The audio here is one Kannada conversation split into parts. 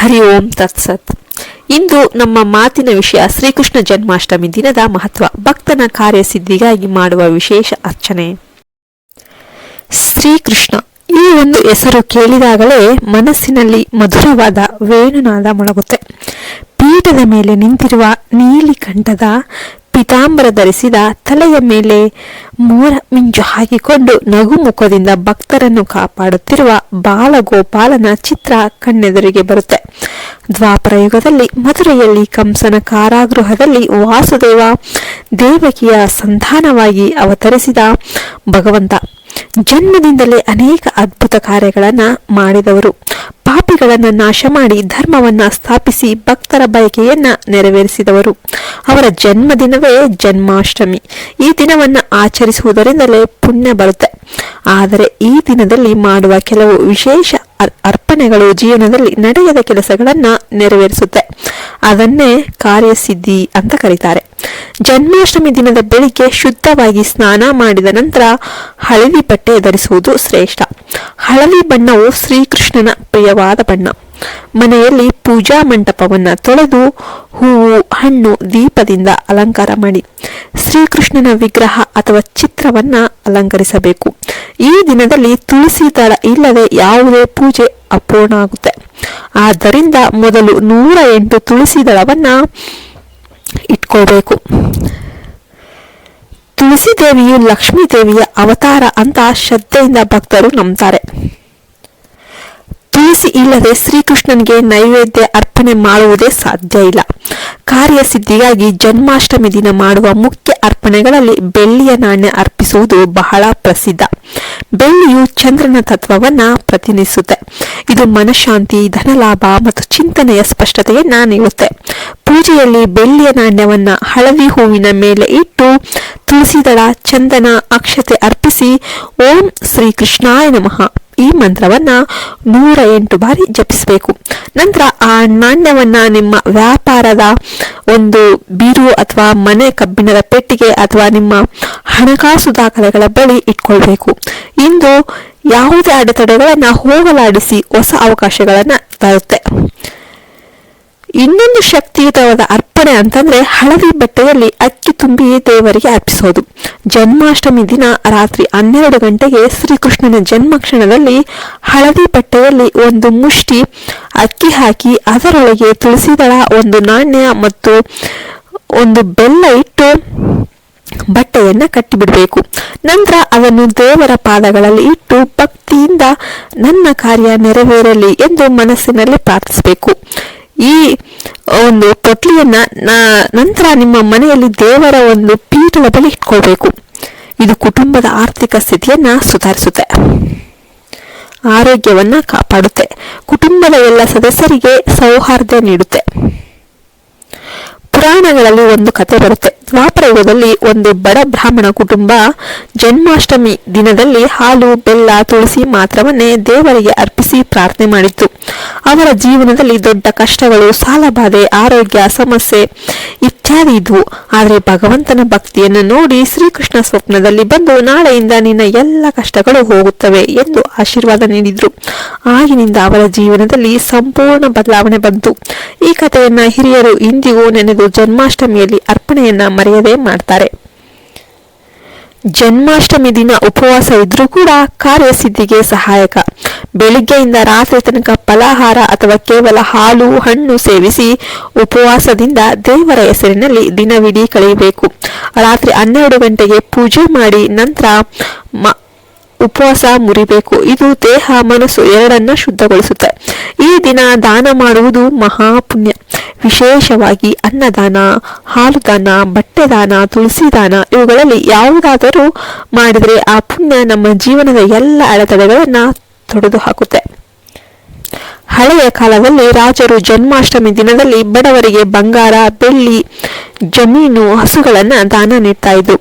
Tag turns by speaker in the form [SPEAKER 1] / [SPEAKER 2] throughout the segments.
[SPEAKER 1] ಹರಿ ಓಂ ತತ್ಸತ್ ಇಂದು ನಮ್ಮ ಮಾತಿನ ವಿಷಯ ಶ್ರೀಕೃಷ್ಣ ಜನ್ಮಾಷ್ಟಮಿ ದಿನದ ಮಹತ್ವ. ಭಕ್ತನ ಕಾರ್ಯಸಿದ್ಧಿಗಾಗಿ ಮಾಡುವ ವಿಶೇಷ ಅರ್ಚನೆ. ಶ್ರೀಕೃಷ್ಣ, ಈ ಒಂದು ಹೆಸರು ಕೇಳಿದಾಗಲೇ ಮನಸ್ಸಿನಲ್ಲಿ ಮಧುರವಾದ ವೇಣುನಾದ ಮೊಳಗುತ್ತೆ. ಪೀಠದ ಮೇಲೆ ನಿಂತಿರುವ ನೀಲಿ ಕಂಠದ ಪಿತಾಂಬರ ಧರಿಸಿದ ತಲೆಯ ಮೇಲೆ ಮೋರ ಮಿಂಚು ಹಾಕಿಕೊಂಡು ನಗುಮುಖದಿಂದ ಭಕ್ತರನ್ನು ಕಾಪಾಡುತ್ತಿರುವ ಬಾಲಗೋಪಾಲನ ಚಿತ್ರ ಕಣ್ಣೆದುರಿಗೆ ಬರುತ್ತೆ. ದ್ವಾಪರ ಯುಗದಲ್ಲಿ ಮಧುರೆಯಲ್ಲಿ ಕಂಸನ ಕಾರಾಗೃಹದಲ್ಲಿ ವಾಸುದೇವ ದೇವಕಿಯ ಸಂಧಾನವಾಗಿ ಅವತರಿಸಿದ ಭಗವಂತ. ಜನ್ಮದಿಂದಲೇ ಅನೇಕ ಅದ್ಭುತ ಕಾರ್ಯಗಳನ್ನ ಮಾಡಿದವರು. ಪಾಪಿಗಳನ್ನ ನಾಶ ಮಾಡಿ ಧರ್ಮವನ್ನ ಸ್ಥಾಪಿಸಿ ಭಕ್ತರ ಬಯಕೆಯನ್ನ ನೆರವೇರಿಸಿದವರು. ಅವರ ಜನ್ಮದಿನವೇ ಜನ್ಮಾಷ್ಟಮಿ. ಈ ದಿನವನ್ನ ಆಚರಿಸುವುದರಿಂದಲೇ ಪುಣ್ಯ ಬರುತ್ತೆ. ಆದರೆ ಈ ದಿನದಲ್ಲಿ ಮಾಡುವ ಕೆಲವು ವಿಶೇಷ ಅರ್- ಅರ್ಪಣೆಗಳು ಜೀವನದಲ್ಲಿ ನಡೆಯದ ಕೆಲಸಗಳನ್ನ ನೆರವೇರಿಸುತ್ತೆ. ಅದನ್ನೇ ಕಾರ್ಯಸಿದ್ಧಿ ಅಂತ ಕರೀತಾರೆ. ಜನ್ಮಾಷ್ಟಮಿ ದಿನದ ಬೆಳಿಗ್ಗೆ ಶುದ್ಧವಾಗಿ ಸ್ನಾನ ಮಾಡಿದ ನಂತರ ಹಳದಿ ಬಟ್ಟೆ ಧರಿಸುವುದು ಶ್ರೇಷ್ಠ. ಹಳದಿ ಬಣ್ಣವು ಶ್ರೀಕೃಷ್ಣನ ಪ್ರಿಯವಾದ ಬಣ್ಣ. ಮನೆಯಲ್ಲಿ ಪೂಜಾ ಮಂಟಪವನ್ನ ತೊಳೆದು ಹೂವು ಹಣ್ಣು ದೀಪದಿಂದ ಅಲಂಕಾರ ಮಾಡಿ. ಶ್ರೀಕೃಷ್ಣನ ವಿಗ್ರಹ ಅಥವಾ ಚಿತ್ರವನ್ನ ಅಲಂಕರಿಸಬೇಕು. ಈ ದಿನದಲ್ಲಿ ತುಳಸಿ ದಳ ಇಲ್ಲದೆ ಯಾವುದೇ ಪೂಜೆ ಅಪೂರ್ಣ ಆಗುತ್ತೆ. ಆದ್ದರಿಂದ ಮೊದಲು ನೂರ ಎಂಟು ತುಳಸಿ ದಳವನ್ನ ಇಟ್ಕೋಬೇಕು ತುಳಸಿ ದೇವಿಯು ಲಕ್ಷ್ಮೀ ದೇವಿಯ ಅವತಾರ ಅಂತ ಶ್ರದ್ಧೆಯಿಂದ ಭಕ್ತರು ನಂಬ್ತಾರೆ. ತುಳಸಿ ಇಲ್ಲದೆ ಶ್ರೀಕೃಷ್ಣನಿಗೆ ನೈವೇದ್ಯ ಅರ್ಪಣೆ ಮಾಡುವುದೇ ಸಾಧ್ಯ ಇಲ್ಲ. ಕಾರ್ಯಸಿದ್ಧಿಗಾಗಿ ಜನ್ಮಾಷ್ಟಮಿ ದಿನ ಮಾಡುವ ಮುಖ್ಯ ಅರ್ಪಣೆಗಳಲ್ಲಿ ಬೆಳ್ಳಿಯ ನಾಣ್ಯ ಅರ್ಪಿಸುವುದು ಬಹಳ ಪ್ರಸಿದ್ಧ. ಬೆಳ್ಳಿಯು ಚಂದ್ರನ ತತ್ವವನ್ನ ಪ್ರತಿನಿಧಿಸುತ್ತೆ. ಇದು ಮನಃಶಾಂತಿ, ಧನಲಾಭ ಮತ್ತು ಚಿಂತನೆಯ ಸ್ಪಷ್ಟತೆಯನ್ನ ನೀಡುತ್ತೆ. ಪೂಜೆಯಲ್ಲಿ ಬೆಳ್ಳಿಯ ನಾಣ್ಯವನ್ನ ಹಳದಿ ಹೂವಿನ ಮೇಲೆ ಇಟ್ಟು ತುಳಸಿದಳ ಚಂದನ ಅಕ್ಷತೆ ಅರ್ಪಿಸಿ ಓಂ ಶ್ರೀ ಕೃಷ್ಣಾಯ ನಮಃ. ಈ ಮಂತ್ರವನ್ನ ನೂರ ಎಂಟು ಬಾರಿ ಜಪಿಸಬೇಕು. ನಂತರ ಆ ನಾಣ್ಯವನ್ನು ನಿಮ್ಮ ವ್ಯಾಪಾರದ ಒಂದು ಬೀರು ಅಥವಾ ಮನೆ ಕಬ್ಬಿಣದ ಪೆಟ್ಟಿಗೆ ಅಥವಾ ನಿಮ್ಮ ಹಣಕಾಸು ದಾಖಲೆಗಳ ಬಳಿ ಇಟ್ಕೊಳ್ಬೇಕು. ಇಂದು ಯಾವುದೇ ಅಡೆತಡೆಗಳನ್ನ ಹೋಗಲಾಡಿಸಿ ಹೊಸ ಅವಕಾಶಗಳನ್ನ ತರುತ್ತೆ. ಇನ್ನೊಂದು ಶಕ್ತಿಯುತವಾದ ಅರ್ಪಣೆ ಅಂತಂದ್ರೆ ಹಳದಿ ಬಟ್ಟೆಯಲ್ಲಿ ಅಕ್ಕಿ ತುಂಬಿ ದೇವರಿಗೆ ಅರ್ಪಿಸೋದು. ಜನ್ಮಾಷ್ಟಮಿ ದಿನ ರಾತ್ರಿ ಹನ್ನೆರಡು ಗಂಟೆಗೆ ಶ್ರೀಕೃಷ್ಣನ ಜನ್ಮ ಕ್ಷಣದಲ್ಲಿ ಹಳದಿ ಬಟ್ಟೆಯಲ್ಲಿ ಒಂದು ಮುಷ್ಟಿ, ಅಕ್ಕಿ ಹಾಕಿ ಅದರೊಳಗೆ ತುಳಸಿ ದಳ ಒಂದು ನಾಣ್ಯ ಮತ್ತು ಒಂದು ಬೆಲ್ಲ ಇಟ್ಟು ಬಟ್ಟೆಯನ್ನು ಕಟ್ಟಿಬಿಡಬೇಕು. ನಂತರ ಅದನ್ನು ದೇವರ ಪಾದಗಳಲ್ಲಿ ಇಟ್ಟು ಭಕ್ತಿಯಿಂದ ನನ್ನ ಕಾರ್ಯ ನೆರವೇರಲಿ ಎಂದು ಮನಸ್ಸಿನಲ್ಲಿ ಪ್ರಾರ್ಥಿಸಬೇಕು. ಈ ಒಂದು ಪೊಟ್ಲಿಯನ್ನ ನಾ ನಂತರ ನಿಮ್ಮ ಮನೆಯಲ್ಲಿ ದೇವರ ಒಂದು ಪೀಠದ ಬಳಿ ಇಟ್ಕೊಳ್ಬೇಕು. ಇದು ಕುಟುಂಬದ ಆರ್ಥಿಕ ಸ್ಥಿತಿಯನ್ನ ಸುಧಾರಿಸುತ್ತೆ. ಆರೋಗ್ಯವನ್ನ ಕಾಪಾಡುತ್ತೆ. ಕುಟುಂಬದ ಎಲ್ಲ ಸದಸ್ಯರಿಗೆ ಸೌಹಾರ್ದ ನೀಡುತ್ತೆ. ಪುರಾಣಗಳಲ್ಲಿ ಒಂದು ಕತೆ ಬರುತ್ತೆ. ದ್ವಾಪರ ಯುಗದಲ್ಲಿ ಒಂದು ಬಡ ಬ್ರಾಹ್ಮಣ ಕುಟುಂಬ ಜನ್ಮಾಷ್ಟಮಿ ದಿನದಲ್ಲಿ ಹಾಲು, ಬೆಲ್ಲ, ತುಳಸಿ ಮಾತ್ರವನ್ನೇ ದೇವರಿಗೆ ಅರ್ಪಿಸಿ ಪ್ರಾರ್ಥನೆ ಮಾಡಿತ್ತು. ಅವರ ಜೀವನದಲ್ಲಿ ದೊಡ್ಡ ಕಷ್ಟಗಳು, ಸಾಲಬಾಧೆ, ಆರೋಗ್ಯ, ಸಮಸ್ಯೆ ಇತ್ಯಾದಿ ಇದ್ವು. ಆದರೆ ಭಗವಂತನ ಭಕ್ತಿಯನ್ನು ನೋಡಿ ಶ್ರೀಕೃಷ್ಣ ಸ್ವಪ್ನದಲ್ಲಿ ಬಂದು, ನಾಳೆಯಿಂದ ನಿನ್ನ ಎಲ್ಲ ಕಷ್ಟಗಳು ಹೋಗುತ್ತವೆ ಎಂದು ಆಶೀರ್ವಾದ ನೀಡಿದ್ರು. ಆಗಿನಿಂದ ಅವರ ಜೀವನದಲ್ಲಿ ಸಂಪೂರ್ಣ ಬದಲಾವಣೆ ಬಂತು. ಈ ಕಥೆಯನ್ನ ಹಿರಿಯರು ಇಂದಿಗೂ ನೆನೆದು ಜನ್ಮಾಷ್ಟಮಿಯಲ್ಲಿ ಅರ್ಪಣೆಯನ್ನ ಮರೆಯದೇ ಮಾಡ್ತಾರೆ. ಜನ್ಮಾಷ್ಟಮಿ ದಿನ ಉಪವಾಸ ಇದ್ರೂ ಕೂಡ ಕಾರ್ಯಸಿದ್ಧಿಗೆ ಸಹಾಯಕ. ಬೆಳಿಗ್ಗೆಯಿಂದ ರಾತ್ರಿ ತನಕ ಫಲಾಹಾರ ಅಥವಾ ಕೇವಲ ಹಾಲು, ಹಣ್ಣು ಸೇವಿಸಿ ಉಪವಾಸದಿಂದ ದೇವರ ಹೆಸರಿನಲ್ಲಿ ದಿನವಿಡೀ ಕಳೆಯಬೇಕು. ರಾತ್ರಿ ಹನ್ನೆರಡು ಗಂಟೆಗೆ ಪೂಜೆ ಮಾಡಿ ನಂತರ ಉಪವಾಸ ಮುರಿಬೇಕು. ಇದು ದೇಹ, ಮನಸ್ಸು ಎರಡನ್ನ ಶುದ್ಧಗೊಳಿಸುತ್ತೆ. ಈ ದಿನ ದಾನ ಮಾಡುವುದು ಮಹಾಪುಣ್ಯ ವಿಶೇಷವಾಗಿ ಅನ್ನದಾನ ಹಾಲು ದಾನ ಬಟ್ಟೆ ದಾನ ತುಳಸಿ ದಾನ ಇವುಗಳಲ್ಲಿ ಯಾವುದಾದರೂ ಮಾಡಿದರೆ ಆ ಪುಣ್ಯ ನಮ್ಮ ಜೀವನದ ಎಲ್ಲ ಅಡೆತಡೆಗಳನ್ನು ತೊಡೆದು ಹಾಕುತ್ತೆ ಹಳೆಯ ಕಾಲದಲ್ಲಿ ರಾಜರು ಜನ್ಮಾಷ್ಟಮಿ ದಿನದಲ್ಲಿ ಬಡವರಿಗೆ ಬಂಗಾರ, ಬೆಳ್ಳಿ, ಜಮೀನು, ಹಸುಗಳನ್ನ ದಾನ ನೀಡ್ತಾ ಇದ್ರು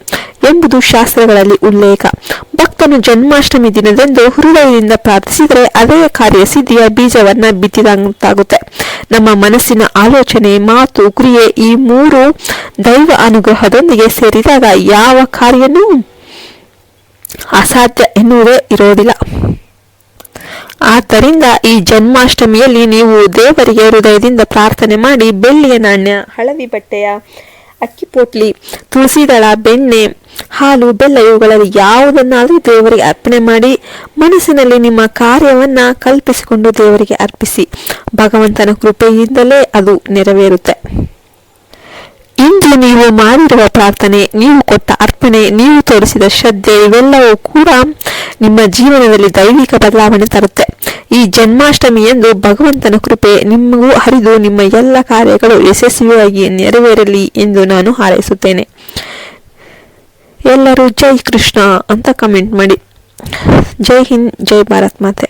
[SPEAKER 1] ಎಂಬುದು ಶಾಸ್ತ್ರಗಳಲ್ಲಿ ಉಲ್ಲೇಖ. ಭಕ್ತನು ಜನ್ಮಾಷ್ಟಮಿ ದಿನದಂದು ಹೃದಯದಿಂದ ಪ್ರಾರ್ಥಿಸಿದರೆ ಅದೇ ಕಾರ್ಯಸಿದ್ಧಿಯ ಬೀಜವನ್ನ ಬಿತ್ತಿದಂತಾಗುತ್ತೆ. ನಮ್ಮ ಮನಸ್ಸಿನ ಆಲೋಚನೆ, ಮಾತು, ಕ್ರಿಯೆ ಈ ಮೂರು ದೈವ ಅನುಗ್ರಹದೊಂದಿಗೆ ಸೇರಿದಾಗ ಯಾವ ಕಾರ್ಯನೂ ಅಸಾಧ್ಯ ಎನ್ನುವುದೇ ಇರೋದಿಲ್ಲ. ಆದ್ದರಿಂದ ಈ ಜನ್ಮಾಷ್ಟಮಿಯಲ್ಲಿ ನೀವು ದೇವರಿಗೆ ಹೃದಯದಿಂದ ಪ್ರಾರ್ಥನೆ ಮಾಡಿ ಬೆಳ್ಳಿಯ ನಾಣ್ಯ, ಹಳದಿ ಬಟ್ಟೆಯ, ಅಕ್ಕಿ ಪೋಟ್ಲಿ, ತುಳಸಿದಳ, ಬೆಣ್ಣೆ, ಹಾಲು, ಬೆಲ್ಲ, ಇವುಗಳಲ್ಲಿ ಯಾವುದನ್ನಾದರೂ ದೇವರಿಗೆ ಅರ್ಪಣೆ ಮಾಡಿ ಮನಸ್ಸಿನಲ್ಲಿ ನಿಮ್ಮ ಕಾರ್ಯವನ್ನ ಕಲ್ಪಿಸಿಕೊಂಡು ದೇವರಿಗೆ ಅರ್ಪಿಸಿ. ಭಗವಂತನ ಕೃಪೆಯಿಂದಲೇ ಅದು ನೆರವೇರುತ್ತೆ. ನೀವು ಮಾಡಿರುವ ಪ್ರಾರ್ಥನೆ, ನೀವು ಕೊಟ್ಟ ಅರ್ಪಣೆ, ನೀವು ತೋರಿಸಿದ ಶ್ರದ್ಧೆ, ಇವೆಲ್ಲವೂ ಕೂಡ ನಿಮ್ಮ ಜೀವನದಲ್ಲಿ ದೈವಿಕ ಬದಲಾವಣೆ ತರುತ್ತೆ. ಈ ಜನ್ಮಾಷ್ಟಮಿ ಎಂದು ಭಗವಂತನ ಕೃಪೆ ನಿಮಗೂ ಹರಿದು ನಿಮ್ಮ ಎಲ್ಲ ಕಾರ್ಯಗಳು ಯಶಸ್ವಿಯಾಗಿ ನೆರವೇರಲಿ ಎಂದು ನಾನು ಹಾರೈಸುತ್ತೇನೆ. ಎಲ್ಲರೂ ಜೈ ಕೃಷ್ಣ ಅಂತ ಕಮೆಂಟ್ ಮಾಡಿ. ಜೈ ಹಿಂದ್, ಜೈ ಭಾರತ್ ಮಾತೆ.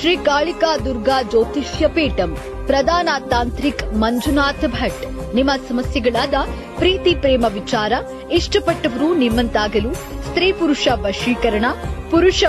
[SPEAKER 2] Shri Kalika Durga ಜ್ಯೋತಿಷ್ಯ ಪೀಠಂ. ಪ್ರಧಾನ ತಾಂತ್ರಿಕ್ ಮಂಜುನಾಥ್ ಭಟ್. ನಿಮ್ಮ ಸಮಸ್ಯೆಗಳಾದ ಪ್ರೀತಿ, ಪ್ರೇಮ ವಿಚಾರ, ಇಷ್ಟಪಟ್ಟವರು ನಿಮ್ಮಂತಾಗಲು ಸ್ತ್ರೀ ಪುರುಷ ವಶೀಕರಣ, ಪುರುಷ